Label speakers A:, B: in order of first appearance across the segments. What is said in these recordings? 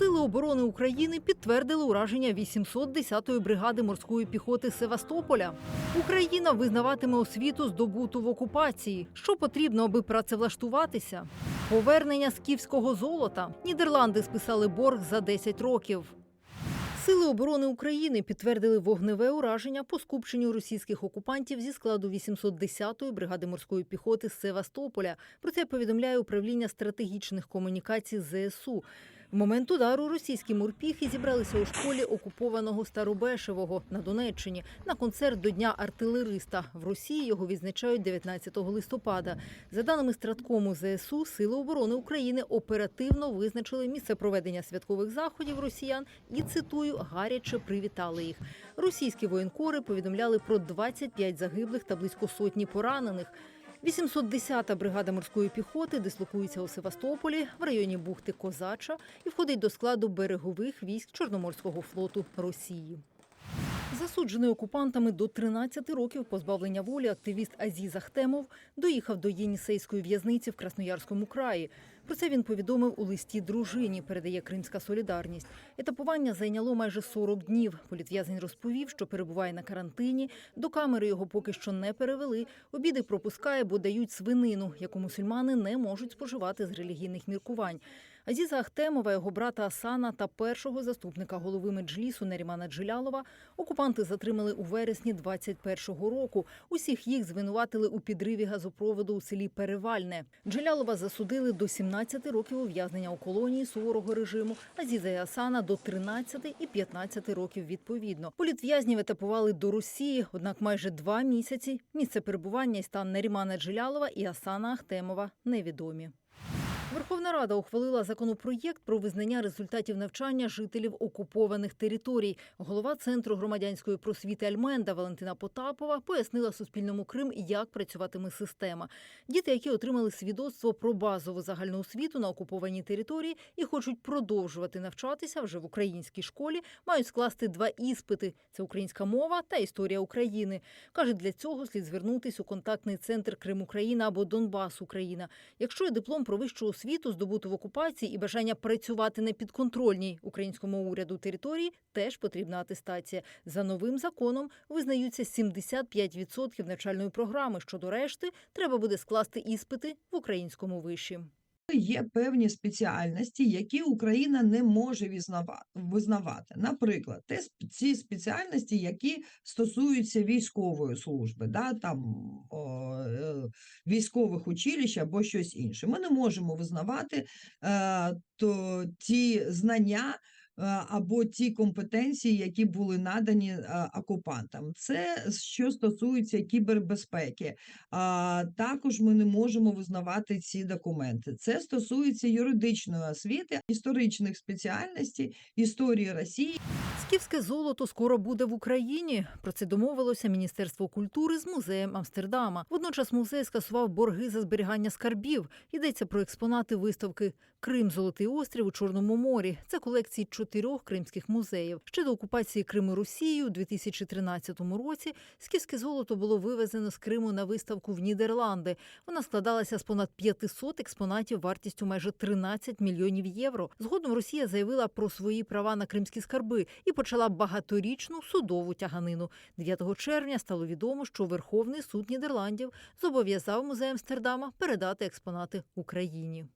A: Сили оборони України підтвердили ураження 810-ї бригади морської піхоти Севастополя. Україна визнаватиме освіту здобуту в окупації. Що потрібно, аби працевлаштуватися? Повернення скіфського золота. Нідерланди списали борг за 10 років. Сили оборони України підтвердили вогневе ураження по скупченню російських окупантів зі складу 810-ї бригади морської піхоти з Севастополя. Про це повідомляє управління стратегічних комунікацій ЗСУ. В момент удару російські морпіхи зібралися у школі окупованого Старобешевого на Донеччині на концерт до Дня артилериста. В Росії його відзначають 19 листопада. За даними Страткому ЗСУ, Сили оборони України оперативно визначили місце проведення святкових заходів росіян і цитую гаряче привітали їх. Російські воєнкори повідомляли про 25 загиблих та близько сотні поранених. 810-та бригада морської піхоти дислокується у Севастополі в районі бухти Козача і входить до складу берегових військ Чорноморського флоту Росії. Засуджений окупантами до 13 років позбавлення волі активіст Азіз Ахтемов доїхав до Єнісейської в'язниці в Красноярському краї. Про це він повідомив у листі дружині, передає Кримська солідарність. Етапування зайняло майже 40 днів. Політв'язень розповів, що перебуває на карантині. До камери його поки що не перевели. Обіди пропускає, бо дають свинину, яку мусульмани не можуть споживати з релігійних міркувань. Азіза Ахтемова, його брата Асана та першого заступника голови меджлісу Нерімана Джилялова окупанти затримали у вересні 21-го року. Усіх їх звинуватили у підриві газопроводу у селі Перевальне. Джилялова засудили до 17 років ув'язнення у колонії суворого режиму, Азіза і Асана до 13 і 15 років відповідно. Політв'язнів етапували до Росії, однак майже два місяці місце перебування і стан Нерімана Джилялова і Асана Ахтемова невідомі. Верховна Рада ухвалила законопроєкт про визнання результатів навчання жителів окупованих територій. Голова центру громадянської просвіти Альменда Валентина Потапова пояснила Суспільному Крим, як працюватиме система. Діти, які отримали свідоцтво про базову загальну освіту на окупованій території і хочуть продовжувати навчатися вже в українській школі, мають скласти два іспити: це українська мова та історія України. каже, для цього слід звернутись у контактний центр Крим Україна або Донбас Україна. Якщо є диплом про вищу освіту, здобуту в окупації і бажання працювати на підконтрольній українському уряду території, теж потрібна атестація. За новим законом визнаються 75% навчальної програми. Щодо решти, треба буде скласти іспити в українському виші.
B: Є певні спеціальності, які Україна не може визнавати. Наприклад, те ці спеціальності, які стосуються військової служби, да, там, о, е, військових училищ або щось інше. Ми не можемо визнавати е, то, ті знання. Е, Або ті компетенції, які були надані е, окупантам, це що стосується кібербезпеки. Також ми не можемо визнавати ці документи. Це стосується юридичної освіти, історичних спеціальностей, історії Росії.
A: Скіфське золото скоро буде в Україні. Про це домовилося Міністерство культури з музеєм Амстердама. Водночас музей скасував борги за зберігання скарбів. Йдеться про експонати виставки Крим Золотий острів у Чорному морі. Це колекції чотирьох кримських музеїв. Ще до окупації Криму Росією у 2013 році скіфське золото було вивезено з Криму на виставку в Нідерланди. Вона складалася з понад 500 експонатів вартістю майже 13 мільйонів євро. Згодом Росія заявила про свої права на кримські скарби і почала багаторічну судову тяганину. 9 червня стало відомо, що Верховний суд Нідерландів зобов'язав музей Амстердама передати експонати Україні.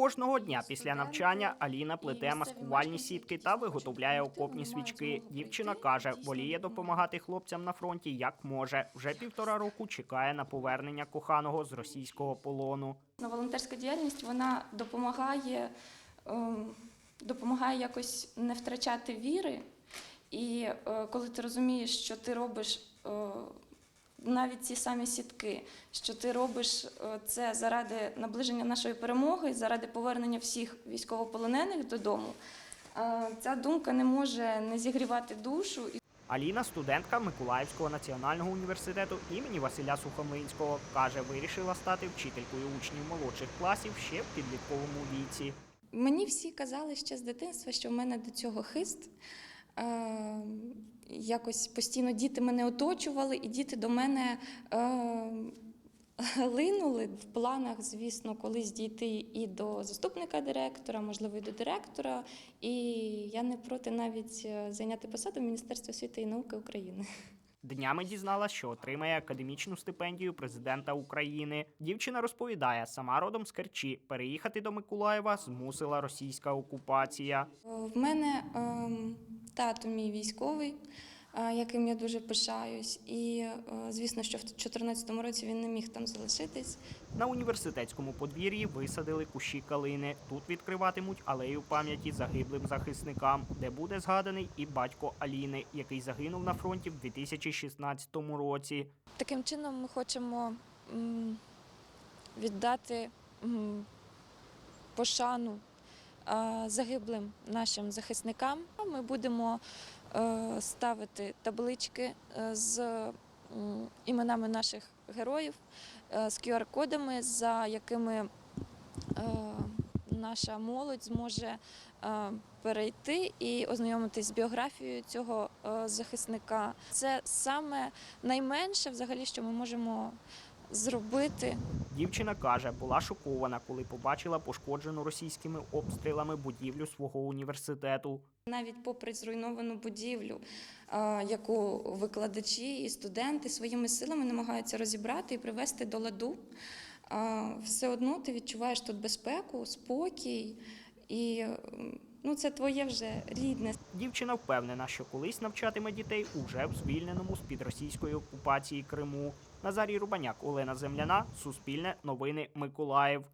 C: Кожного дня після навчання Аліна плете маскувальні сітки та виготовляє окопні свічки. Дівчина каже, воліє допомагати хлопцям на фронті як може. Вже півтора року чекає на повернення коханого з російського полону.
D: Ну, волонтерська діяльність вона допомагає, ем, допомагає якось не втрачати віри. І е, коли ти розумієш, що ти робиш е, навіть ці самі сітки, що ти робиш е, це заради наближення нашої перемоги, заради повернення всіх військовополонених додому, е, ця думка не може не зігрівати душу.
C: Аліна, студентка Миколаївського національного університету імені Василя Сухомлинського, каже, вирішила стати вчителькою учнів молодших класів ще в підлітковому віці.
D: Мені всі казали ще з дитинства, що в мене до цього хист. Е, якось постійно діти мене оточували, і діти до мене е, линули в планах, звісно, колись дійти і до заступника директора, можливо, і до директора. І я не проти навіть е, зайняти посаду в Міністерстві освіти і науки України.
C: Днями дізналась, що отримає академічну стипендію президента України. Дівчина розповідає, сама родом з Керчі. Переїхати до Миколаєва змусила російська окупація.
D: Е, В мене ем, тато мій військовий, е, яким я дуже пишаюсь. І, е, звісно, що в 2014 році він не міг там залишитись.
C: На університетському подвір'ї висадили кущі калини. Тут відкриватимуть алею пам'яті загиблим захисникам, де буде згаданий і батько Аліни, який загинув на фронті в 2016 році.
E: Таким чином ми хочемо віддати пошану е, загиблим нашим захисникам. Ми будемо е, ставити таблички е, з іменами наших героїв, е, з QR-кодами, за якими наша молодь зможе перейти і ознайомитись з біографією цього захисника. Це саме найменше, взагалі, що ми можемо зробити.
C: Дівчина каже, була шокована, коли побачила пошкоджену російськими обстрілами будівлю свого університету.
D: Навіть попри зруйновану будівлю, яку викладачі і студенти своїми силами намагаються розібрати і привести до ладу, все одно ти відчуваєш тут безпеку, спокій, і ну, це твоє вже рідне.
C: Дівчина впевнена, що колись навчатиме дітей уже в звільненому з-під російської окупації Криму. Назарій Рубаняк, Олена Земляна, Суспільне, Новини Миколаїв.